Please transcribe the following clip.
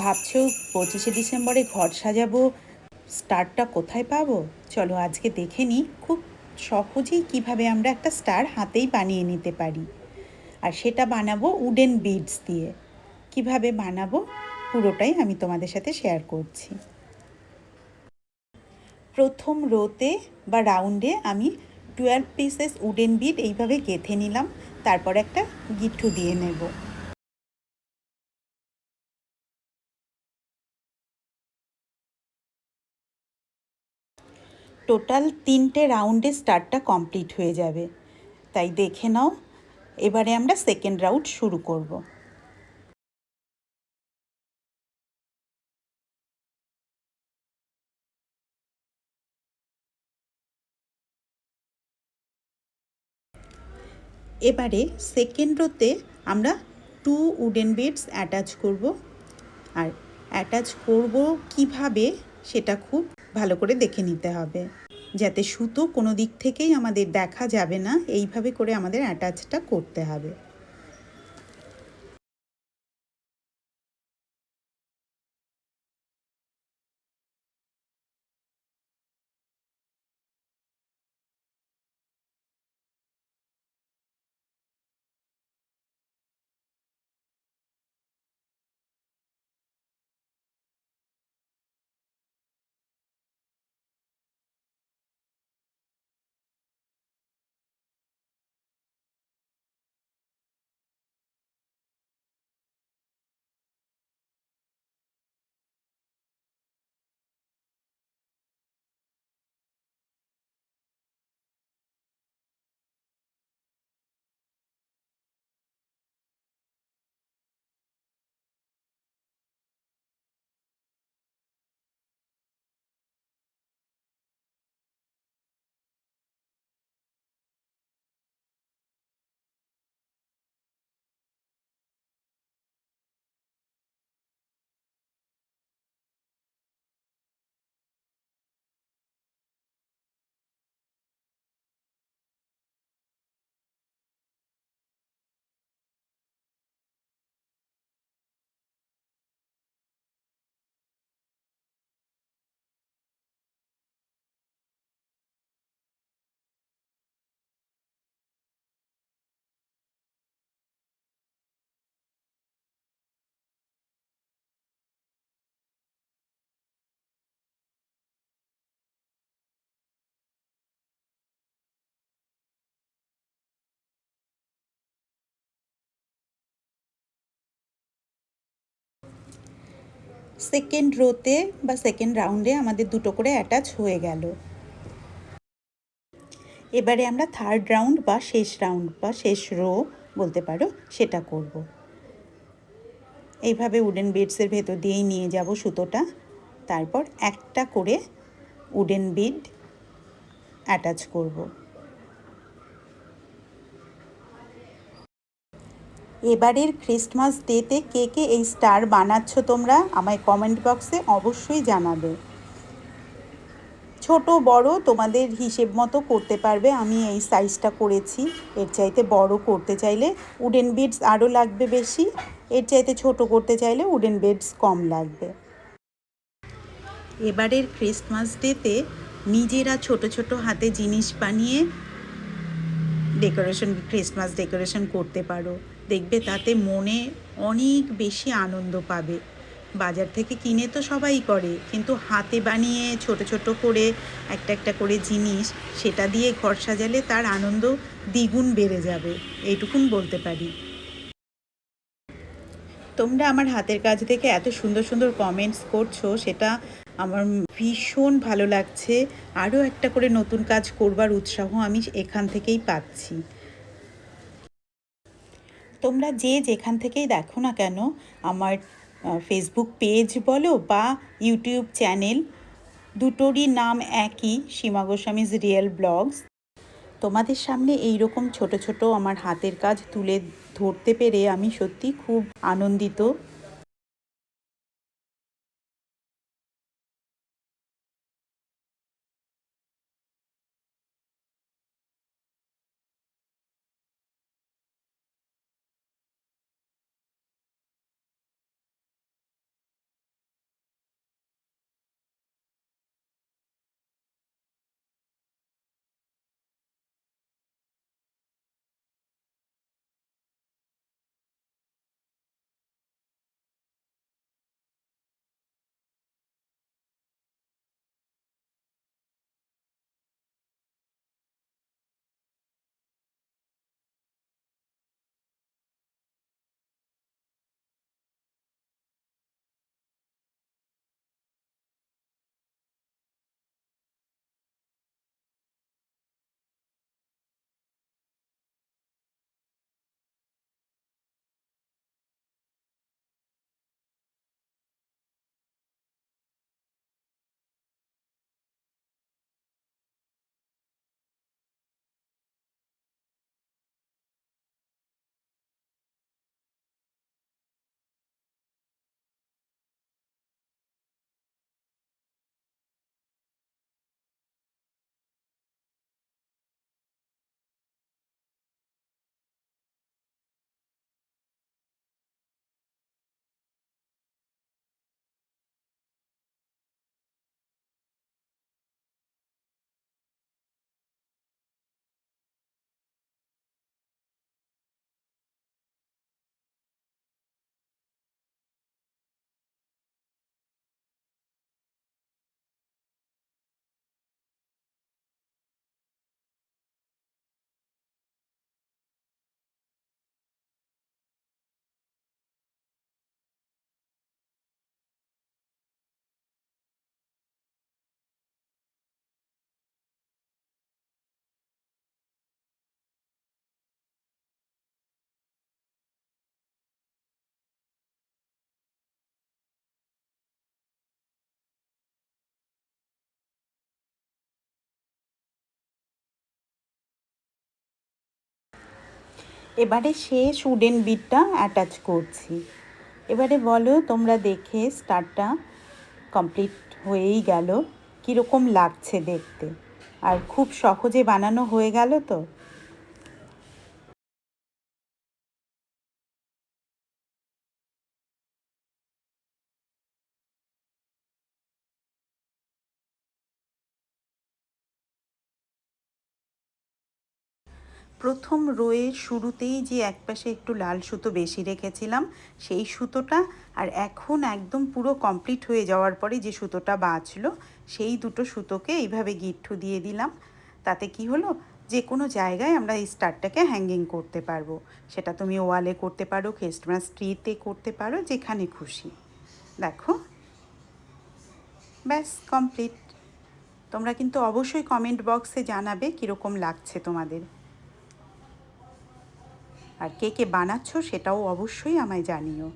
ভাবছ পঁচিশে ডিসেম্বরে ঘর সাজাবো, স্টারটা কোথায় পাবো? চলো আজকে দেখে নিই, খুব সহজেই কীভাবে আমরা একটা স্টার হাতেই বানিয়ে নিতে পারি। আর সেটা বানাবো উডেন বিডস দিয়ে। কীভাবে বানাবো? পুরোটাই আমি তোমাদের সাথে শেয়ার করছি। প্রথম রোতে বা রাউন্ডে আমি টুয়েলভ পিসেস উডেন বিড এইভাবে গেঁথে নিলাম, তারপর একটা গিট্টু দিয়ে নেব। টোটাল তিনটে রাউন্ডে স্টারটা কমপ্লিট হয়ে যাবে। তাই দেখে নাও, এবারে আমরা সেকেন্ড রাউন্ড শুরু করব। এবারে সেকেন্ড রোতে আমরা টু উডেন বেডস অ্যাটাচ করব। আর অ্যাটাচ করব কীভাবে? সেটা খুব ভালো করে দেখে নিতে হবে। যাতে সুতো কোনো দিক থেকেই আমাদের দেখা যাবে না। এইভাবে করে আমাদের অ্যাটাচটা করতে হবে। সেকেন্ড রোতে বা সেকেন্ড রাউন্ডে আমাদের দুটো করে অ্যাটাচ হয়ে গেল। এবারে আমরা থার্ড রাউন্ড বা শেষ রাউন্ড বা শেষ রো বলতে পারো, সেটা করব। এইভাবে উডেন বিডসের ভেতর দিয়েই নিয়ে যাব সুতোটা। তারপর একটা করে উডেন বিড অ্যাটাচ করব। এবারের ক্রিসমাস ডেতে কে কে এই স্টার বানাচ্ছ তোমরা? আমায় কমেন্ট বক্সে অবশ্যই জানাবে। ছোট, বড় তোমাদের হিসেব মতো করতে পারবে। আমি এই সাইজটা করেছি। এর চাইতে বড় করতে চাইলে উডেন বিডস আরও লাগবে বেশি। এর চাইতে ছোট করতে চাইলে উডেন বেডস কম লাগবে। এবারের ক্রিসমাস ডেতে নিজেরা ছোট ছোট হাতে জিনিস বানিয়ে ডেকোরেশন ক্রিসমাস ডেকোরেশন করতে পারো। দেখবে তাতে মনে অনেক বেশি আনন্দ পাবে। বাজার থেকে কিনে তো সবাই করে, কিন্তু হাতে বানিয়ে ছোট ছোট করে একটা একটা করে জিনিস, সেটা দিয়ে ঘর সাজালে তার আনন্দ দ্বিগুণ বেড়ে যাবে, এইটুকুন বলতে পারি। তোমরা আমার হাতের কাজ থেকে এত সুন্দর সুন্দর কমেন্টস করছ, সেটা আমার ভীষণ ভালো লাগছে। আরও একটা করে নতুন কাজ করবার উৎসাহ আমি এখান থেকেই পাচ্ছি। তোমরা যে যেখান থেকেই দেখো না কেন, আমার ফেসবুক পেজ বলো বা ইউটিউব চ্যানেল দুটোরই নাম একই, সীমা গোস্বামীজ রিয়েল ব্লগস তোমাদের সামনে এই রকম ছোট ছোট আমার হাতের কাজ তুলে ধরতে পেরে আমি সত্যি খুব আনন্দিত। এবারে শেষ উডেন বিটটা অ্যাটাচ করছি। এবারে বলো তোমরা দেখে স্টারটা কমপ্লিট হয়েই গেল। কীরকম লাগছে দেখতে? আর খুব সহজে বানানো হয়ে গেল তো? প্রথম রোয়ের শুরুতেই যে একপাশে একটু লাল সুতো বেশি রেখেছিলাম, সেই সুতোটা আর এখন একদম পুরো কমপ্লিট হয়ে যাওয়ার পরে যে সুতোটা বাঁচলো, সেই দুটো সুতোকে এইভাবে গিট্টু দিয়ে দিলাম। তাতে কি হলো? যে কোনো জায়গায় আমরা এই স্টারটাকে হ্যাঙ্গিং করতে পারব। সেটা তুমি ওয়ালে করতে পারো খ্রিস্টমাস ট্রিতে করতে পারো, যেখানে খুশি। দেখো। ব্যাস কমপ্লিট তোমরা কিন্তু অবশ্যই কমেন্ট বক্সে জানাবে কীরকম লাগছে তোমাদের। আর কে কে বানাচ্ছ সেটাও অবশ্যই আমায় জানিও।